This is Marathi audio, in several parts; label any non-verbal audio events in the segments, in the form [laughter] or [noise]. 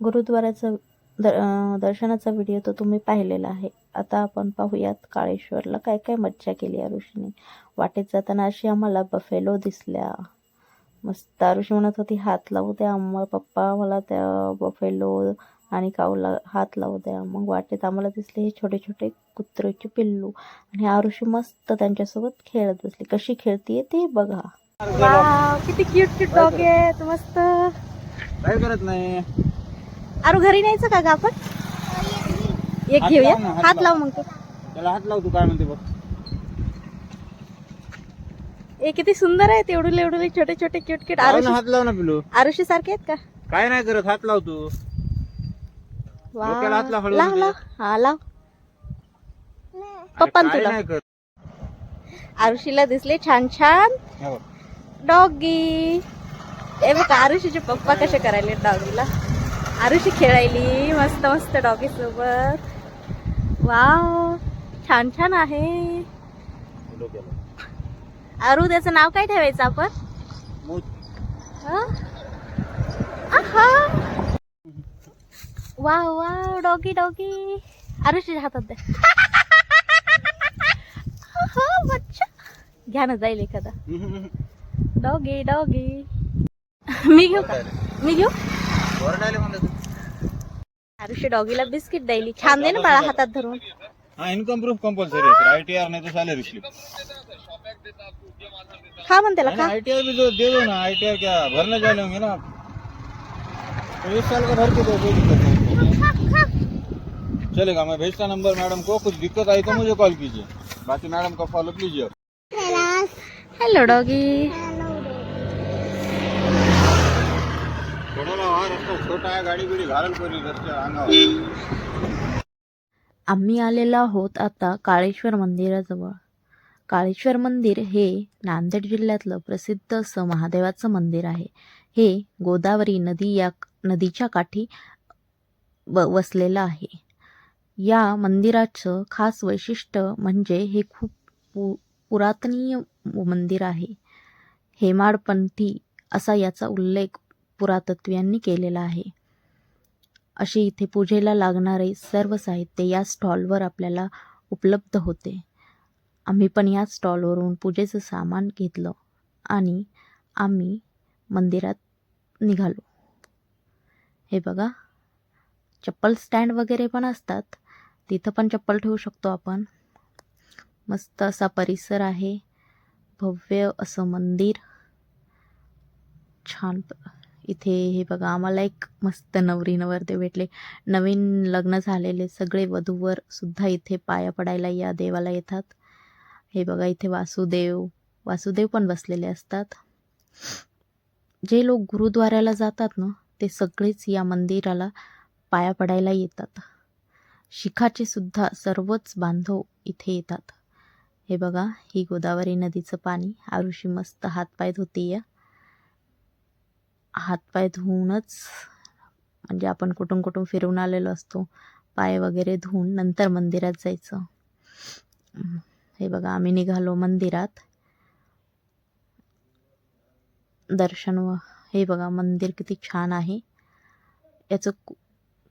गुरुद्वाराचा द दर्शनाचा व्हिडिओ तर तुम्ही पाहिलेला आहे. आता आपण पाहूयात काळेश्वरला काय काय मज्जा केली आरुषीने वाटेत जाताना अशी आम्हाला बफेलो दिसल्या. मस्त. आरुषी म्हणत होती हात लावू द्या मग पप्पा मला त्या बफेलो आणि काऊला हात लावू द्या. मग वाटेत आम्हाला दिसले हे छोटे छोटे कुत्र्याचे पिल्लू. आणि आरुषी मस्त त्यांच्यासोबत खेळत बसली. कशी खेळतीये ते बघा. किती क्यूट क्यूट डॉग आहेत. मस्त. काय करत नाही? आरू घरी न्यायचं का ग आपण? एक हात घेऊया. लाव ना, हात हात लाव. लाव मग तू. त्याला हात लाव तू काय म्हणते बघ. ए किती सुंदर आहेत एवढे एवढे छोटे छोटे क्यूट क्यूट लाव ना, आरुषी हात लाव ना पिलू. आरुषी सारखे आहेत का? काय नाही करत हात लाव तू. वा. डोक्याला हात लाव, लाव हळू. लाव. हा लाव. अरे पप्पा काय तुला नाही करत. आरुषीला दिसले छान छान. हे. बघ. डॉगी. हे बघ आरुषीचे पप्पा कसे करायले डॉगीला. आरुषी खेळायली मस्त मस्त डॉगी सोबत. वाव छान छान आहे. आरू त्याचं नाव काय ठेवायचं आपण. Wow wow doggy doggy. आरुषीच्या हातात द्या बच्चा घ्या ना जाईल एखादा. [laughs] Doggy doggy. मी घेऊ का? मी घेऊ. आरुषी डॉगीला बिस्किट द्यायली. छान दे ना बाळा हातात धरून. हा इन्कम प्रूफ कंपल्सरी आहे आय टी आर नाही तर सॅलरी स्लिप खा म्हण त्याला खा. आई टी आर भी दो- दे दो ना आई टी आर क्या भरने जाने होंगे ना. तो इस साल का भर के दो कोई दिक्कत नहीं चलेगा मैं भेजता नंबर मैडम को कुछ दिक्कत आई तो मुझे कॉल कीजिए. बाकी मैडम का फॉलो कीजिए. हॅलो डॉगी हा रस्ता छोटा आहे गाडी बिडी कोणी रस्त्या अंगावर आम्ही आलेलो आहोत आता काळेश्वर मंदिराजवळ. काळेश्वर मंदिर हे नांदेड जिल्ह्यातलं प्रसिद्ध असं महादेवाचं मंदिर आहे. हे गोदावरी नदी या नदीच्या काठी व वसलेलं आहे. या मंदिराचं खास वैशिष्ट्य म्हणजे हे खूप पु पुरातनीय मंदिर आहे. हेमाडपंथी असा याचा उल्लेख पुरातत्वियांनी केलेला आहे. अशी इथे पूजेला लागणारे सर्व साहित्य या स्टॉलवर आपल्याला उपलब्ध होते. आम्ही पण या स्टॉलवरून पूजेचं सामान घेतलं आणि आम्ही मंदिरात निघालो. हे बघा चप्पल स्टँड वगैरे पण असतात. तिथं पण चप्पल ठेवू शकतो आपण. मस्त असा परिसर आहे. भव्य असं मंदिर. छान. इथे हे बघा आम्हाला एक मस्त नवरी नवरदेव भेटले. नवीन लग्न झालेले सगळे वधूवर सुद्धा इथे पाया पडायला या देवाला येतात. हे बघा इथे वासुदेव वासुदेव पण बसलेले असतात. जे लोक गुरुद्वाऱ्याला जातात ना ते सगळेच या मंदिराला पाया पडायला येतात. शिखाचे सुद्धा सर्वच बांधव इथे येतात. हे बघा ही गोदावरी नदीचं पाणी. आरुषी मस्त हातपाय या हातपाय धुवूनच म्हणजे आपण कुठून कुठून फिरून आलेलो असतो पाय वगैरे धुवून नंतर मंदिरात जायचं. हे बघा आम्ही निघालो मंदिरात. दर्शन व हे बघा मंदिर किती छान आहे. याचं कु-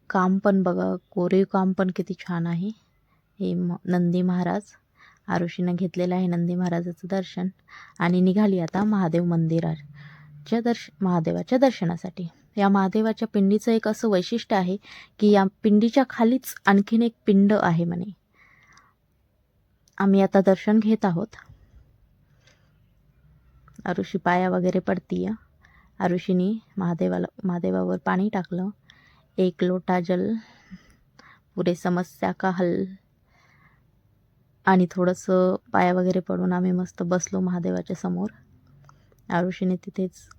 काम पण बघा कोरीव काम पण किती छान आहे. हे म नंदी महाराज आरुषीनं घेतलेलं आहे नंदी महाराजाचं दर्शन. आणि निघाली आता महादेव मंदिरात. च्या दर्श महादेवाच्या दर्शनासाठी. या महादेवाच्या पिंडीचं एक असं वैशिष्ट्य आहे की या पिंडीच्या खालीच आणखीन एक पिंड आहे म्हणे. आम्ही आता दर्शन घेत आहोत. आरुषी पाया वगैरे पडतीय. आरुषीने महादेवाला महादेवावर पाणी टाकलं. एक लोटा जल पुरे समस्या का हल? आणि थोडंसं पाया वगैरे पडून आम्ही मस्त बसलो महादेवाच्या समोर. आरुषीने तिथेच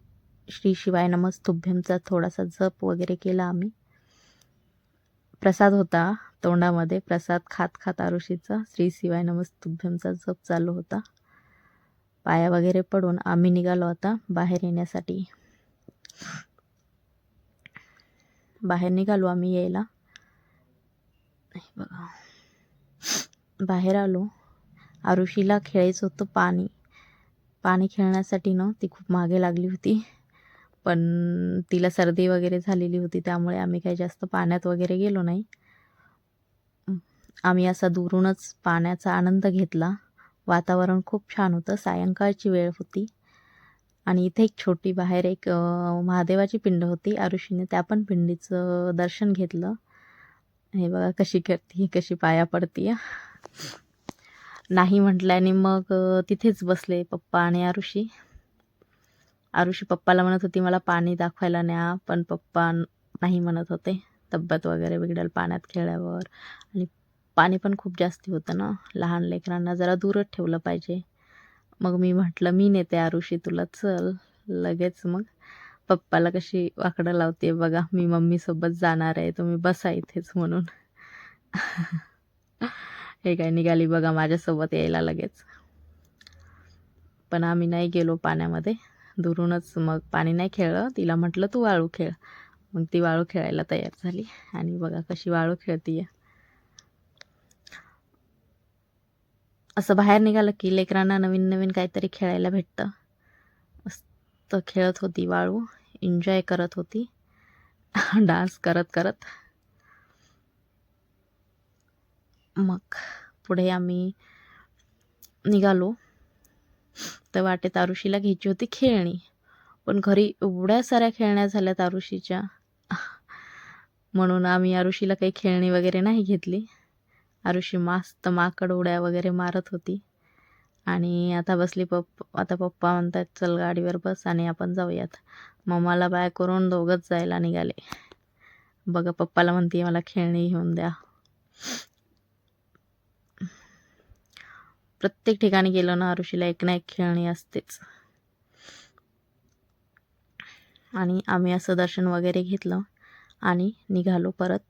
श्री शिवाय नमस्तुभ्यमचा थोडासा जप वगैरे केला आम्ही. प्रसाद होता तोंडामध्ये. प्रसाद खात खात आरुषीचा श्री शिवाय नमस्तुभ्यमचा जप चालू होता. पाया वगैरे पडून आम्ही निघालो आता बाहेर येण्यासाठी. बाहेर निघालो आम्ही यायला. बघा. बाहेर आलो. आरुषीला खेळायचं होतं पाणी. पाणी खेळण्यासाठी ना ती खूप मागे लागली होती. पण तिला सर्दी वगैरे झालेली होती त्यामुळे आम्ही काही जास्त पाण्यात वगैरे गेलो नाही. आम्ही असा दुरूनच पाण्याचा आनंद घेतला. वातावरण खूप छान होतं. सायंकाळची वेळ होती. आणि इथे एक छोटी बाहेर एक महादेवाची पिंड होती. आरुषीने त्या पण पिंडीचं दर्शन घेतलं. हे बघा कशी करते कशी पाया पडते नाही म्हटल्याने मग तिथेच बसले पप्पा आणि आरुषी. आरुषी पप्पाला म्हणत होती मला पाणी दाखवायला न्या पण पप्पा नाही म्हणत होते. तब्येत वगैरे बिघडेल पाण्यात खेळल्यावर. आणि पाणी पण खूप जास्ती होतं ना. लहान लेकरांना जरा दूरच ठेवलं पाहिजे. मग मी म्हटलं मी नेते आरुषी तुला चल लगेच मग. पप्पाला कशी वाकडं लावते बघा मी मम्मीसोबत जाणार आहे तुम्ही बसा इथेच म्हणून. [laughs] हे काय निघाली बघा माझ्यासोबत यायला लगेच. पण आम्ही नाही गेलो पाण्यामध्ये. दुरूनच मग पाणी नाही खेळलं. तिला म्हटलं तू वाळू खेळ. मग ती वाळू खेळायला तयार झाली. आणि बघा कशी वाळू खेळतीये. असं बाहेर निघालं की लेकरांना नवीन नवीन काहीतरी खेळायला भेटतं. मस्त खेळत होती वाळू. एन्जॉय करत होती. [laughs] डान्स करत करत. मग पुढे आम्ही निघालो. तर वाटेत आरुषीला घ्यायची होती खेळणी. पण घरी एवढ्या साऱ्या खेळण्या झाल्यात आरुषीच्या म्हणून आम्ही आरुषीला काही खेळणी वगैरे नाही घेतली. आरुषी मस्त माकड उड्या वगैरे मारत होती. आणि आता बसली पप्पा आता पप्पा म्हणतात चल गाडीवर बस आणि आपण जाऊयात. मम्माला बाय करून दोघंच जायला निघाले. बघा पप्पाला म्हणते मला खेळणी घेऊन द्या. प्रत्येक ठिकाणी गेलो ना आरुषीला एक ना एक खेळणी असतेच. आणि आम्ही असं दर्शन वगैरे घेतलं आणि निघालो परत.